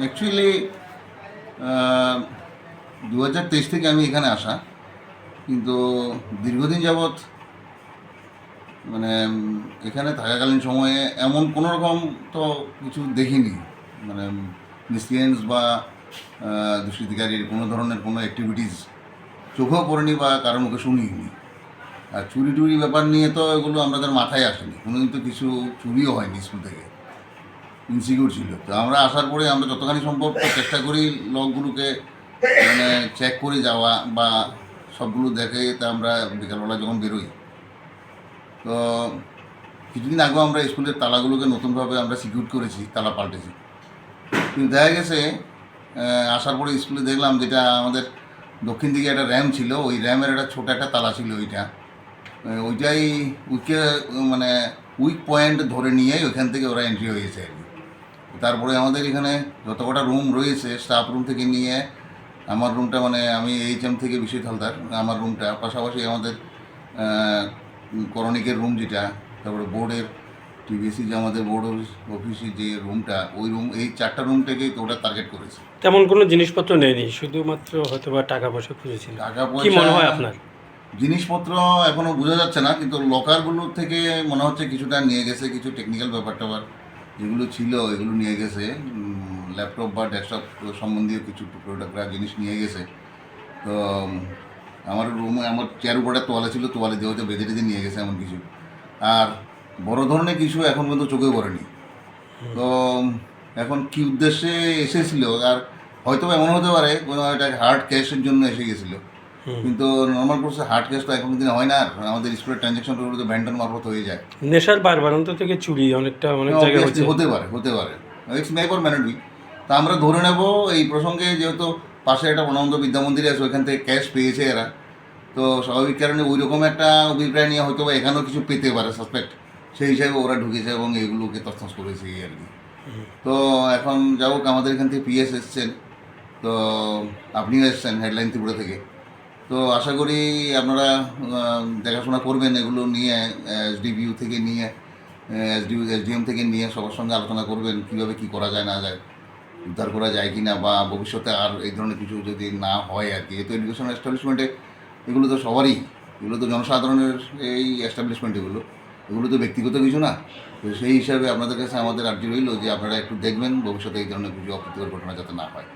Actually দু হাজার তেইশ থেকে আমি এখানে আসা, কিন্তু দীর্ঘদিন যাবৎ মানে এখানে থাকাকালীন সময়ে এমন কোনো রকম তো কিছু দেখিনি। মানে মিসলিয়েন্স বা দুষ্কৃতিকারীর কোনো ধরনের কোনো অ্যাক্টিভিটিস চোখেও পড়েনি বা কারোর মুখে শুনিনি। আর চুরি টুরি ব্যাপার নিয়ে তো এগুলো আমাদের মাথায় আসেনি। কোনোদিন তো কিছু চুরিও হয়নি স্কুল থেকে। ইনসিকিউর ছিল। তো আমরা আসার পরে আমরা যতখানি সম্ভব চেষ্টা করি লোকগুলোকে মানে চেক করে যাওয়া বা সবগুলো দেখে তা আমরা বিকালবেলা যখন বেরোই। তো কিছুদিন আগেও আমরা স্কুলের তালাগুলোকে নতুনভাবে আমরা সিকিউর করেছি, তালা পাল্টেছি। কিন্তু দেখা গেছে আসার পরে স্কুলে দেখলাম যেটা আমাদের দক্ষিণ দিকে একটা র্যাম ছিল, ওই র্যামের একটা ছোট একটা তালা ছিল ওইটা। ওইটাই উইকে মানে উইক পয়েন্ট ধরে নিয়েই ওইখান থেকে ওরা এন্ট্রি হয়েছে আর তারপরে আমাদের এখানে যত কটা রুম রয়েছে স্টাফ রুম থেকে নিয়ে আমার রুমটা মানে আমি এইচ এম থেকে বিশ্বজিৎ হালদার আমার রুমটা পাশাপাশি আমাদের করণিকের রুম যেটা তারপরে বোর্ডের টিবিএসসি যে আমাদের বোর্ড অফিসে যে রুমটা ওই রুম এই চারটা রুম থেকেই তো ওটা টার্গেট করেছে। তেমন কোনো জিনিসপত্র নেয়নি শুধুমাত্র হয়তো বা টাকা পয়সা খুঁজেছিল। টাকা কি মনে হয় পয়সা আপনার? জিনিসপত্র এখনও বোঝা যাচ্ছে না কিন্তু লকারগুলো থেকে মনে হচ্ছে কিছুটা নিয়ে গেছে কিছু টেকনিক্যাল ব্যাপার ট্যাপার যেগুলো ছিল এগুলো নিয়ে গেছে। ল্যাপটপ বা ডেস্কটপ সম্বন্ধীয় কিছু প্রোডাক্ট জিনিস নিয়ে গেছে। তো আমার রুমে আমার চেয়ার উপরে তোয়ালে ছিল তোয়ালে দিয়ে হয়তো বেঁধে টেঁধে নিয়ে গেছে এমন কিছু। আর বড় ধরনের কিছু এখন পর্যন্ত চোখে পড়েনি। তো এখন কি উদ্দেশ্যে এসেছিল আর হয়তো এমন হতে পারে কোনো একটা হার্ড ক্যাশের জন্য এসে গেছিল। কিন্তু নর্মাল কোর্সে হার্ড ক্যাশ তো এখন দিন হয় না আর আমাদের স্কুলের ট্রানজ্যাকশনগুলো তো ব্যান্ডন মারফত হয়ে যায়। নেশার বারবারান্ত থেকে চুরি অনেকটা অনেক জায়গায় হচ্ছে। হতে পারে হতে পারে। ইটস মেক অর তা আমরা ধরে নেব এই প্রসঙ্গে যেহেতু পাশে একটা বনবন্ধ বিদ্যা মন্দির আছে ওইখান থেকে ক্যাশ পেয়েছে এরা। তো স্বাভাবিক কারণে ওই রকম একটা অভিপ্রায় নিয়ে হয়তো বা এখানেও কিছু পেতে পারে সাসপেক্ট সেই হিসাবে ওরা ঢুকেছে এবং এগুলোকে তছনছ করেছে এই আর কি। তো এখন যাই হোক আমাদের এখান থেকে পিএস এসছেন। তো আপনিও এসছেন হেডলাইন ত্রিপুরা থেকে। তো আশা করি আপনারা দেখাশোনা করবেন এগুলো নিয়ে এসডিবিউ থেকে নিয়ে এসডিউ এসডিএম থেকে নিয়ে সবার সঙ্গে আলোচনা করবেন, কীভাবে কী করা যায়, না যায়, উদ্ধার করা যায় কি না বা ভবিষ্যতে আর এই ধরনের কিছু যদি না হয় আর কি। যেহেতু এডুকেশন এস্টাবলিশমেন্টে এগুলো তো সবারই, এগুলো তো জনসাধারণের এই এস্টাবলিশমেন্ট এগুলো এগুলো তো ব্যক্তিগত কিছু না। তো সেই হিসাবে আপনাদের কাছে আমাদের আর্জি রইল যে আপনারা একটু দেখবেন, ভবিষ্যতে এই ধরনের কিছু অপ্রীতিকর ঘটনা যাতে না হয়।